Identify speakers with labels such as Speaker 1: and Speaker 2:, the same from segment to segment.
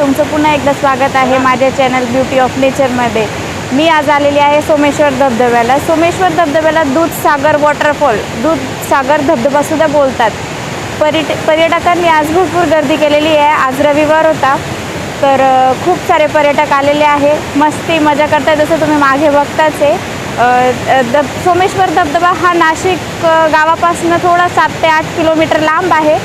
Speaker 1: तुमचं पुन्हा एकदा स्वागत आहे माझ्या चॅनल ब्युटी ऑफ नेचरमध्ये मी आज आलेली आहे सोमेश्वर धबधब्याला. सोमेश्वर धबधब्याला दूधसागर वॉटरफॉल दूधसागर धबधबासुद्धा बोलतात. पर्यट पर्यटकांनी आज भरपूर गर्दी केलेली आहे. आज रविवार होता तर खूप सारे पर्यटक आलेले आहे. मस्ती मजा करताय जसं तुम्ही मागे बघताच आहे. दब सोमेश्वर धबधबा हा नाशिक गावापासून थोडा सात ते आठ किलोमीटर लांब आहे.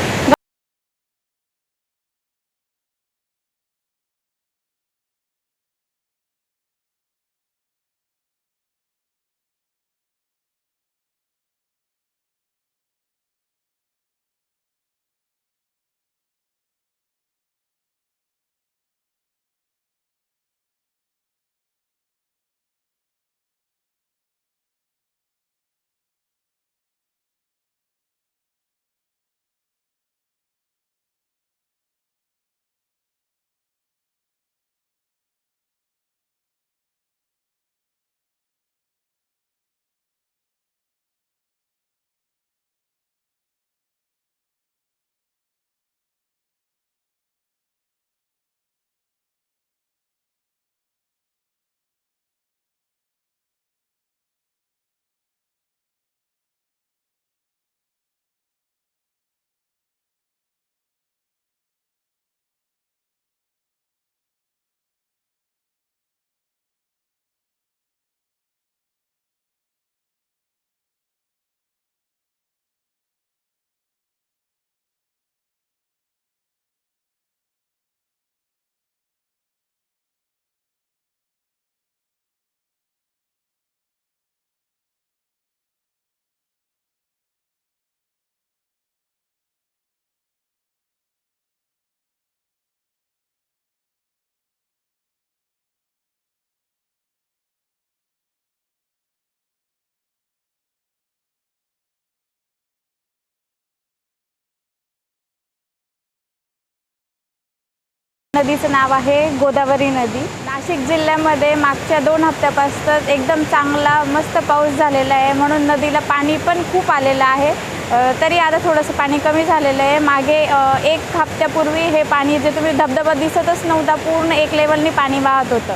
Speaker 1: नदीचं नाव आहे गोदावरी नदी. नाशिक जिल्ह्यामध्ये मागच्या दोन हप्त्यापासून एकदम चांगला मस्त पाऊस झालेला आहे. म्हणून नदीला पाणी पण खूप आलेलं आहे. तरी आता थोडंसं पाणी कमी झालेलं आहे. मागे एक हप्त्यापूर्वी हे पाणी जे तुम्ही धबधबा दिसतच नव्हता पूर्ण एक लेवलनी पाणी वाहत होतं.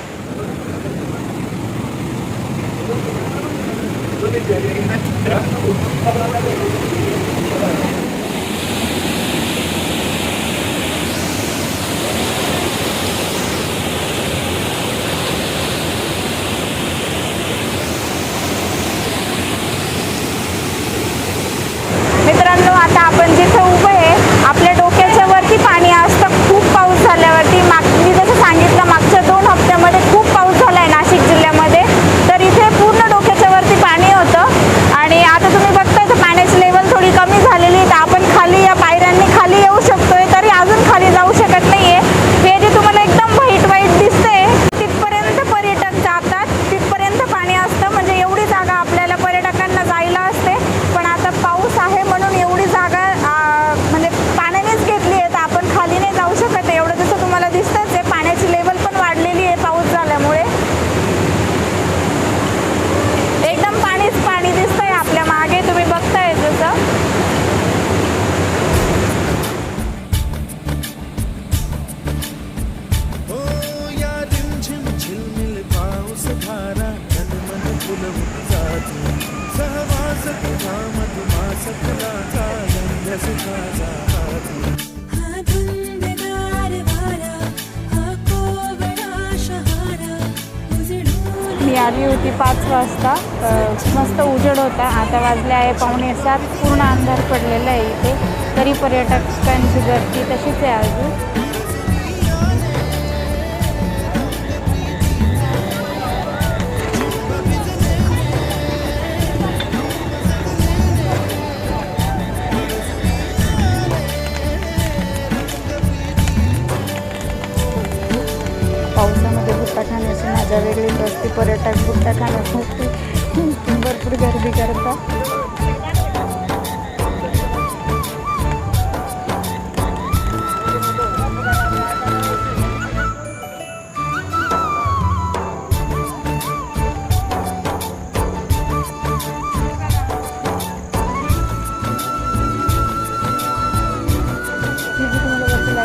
Speaker 1: मी आली होती पाच वाजता. मस्त उजेड होता. आता वाजले आहे पाहुणे सात. पूर्ण अंधार पडलेला आहे इथे. तरी पर्यटकांची गर्दी तशीच आहे अजून. ती असते पर्यटक बुट्टा खाण्यासाठी भरपूर गर्दी करतात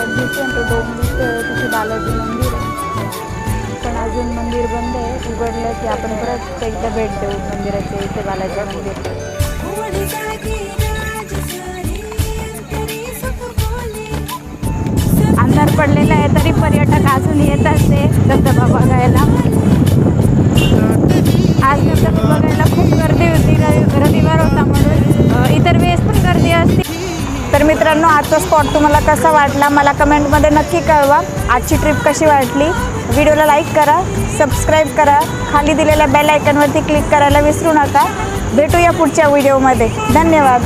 Speaker 1: हे जे तिथे बालाजी मंदिर उघडलं की आपण परत एकदा भेट देऊ मंदिराच्या इथे बालाजी मंदिर. अंधार पडलेला आहे तरी पर्यटक अजून येत असते धबधबा बघायला. आज धबधबा बघायला खूप गर्दी होती रविवार होता म्हणून. इतर वेळेस पण गर्दी असते. मित्रांनो आजचा स्पॉट तुम्हाला कसा वाटला मला कमेंटमध्ये नक्की कळवा. आजची ट्रिप कशी वाटली? व्हिडिओला लाईक करा सबस्क्राईब करा खाली दिलेल्या बेल आयकनवरती क्लिक करायला विसरू नका. भेटूया पुढच्या व्हिडिओमध्ये धन्यवाद.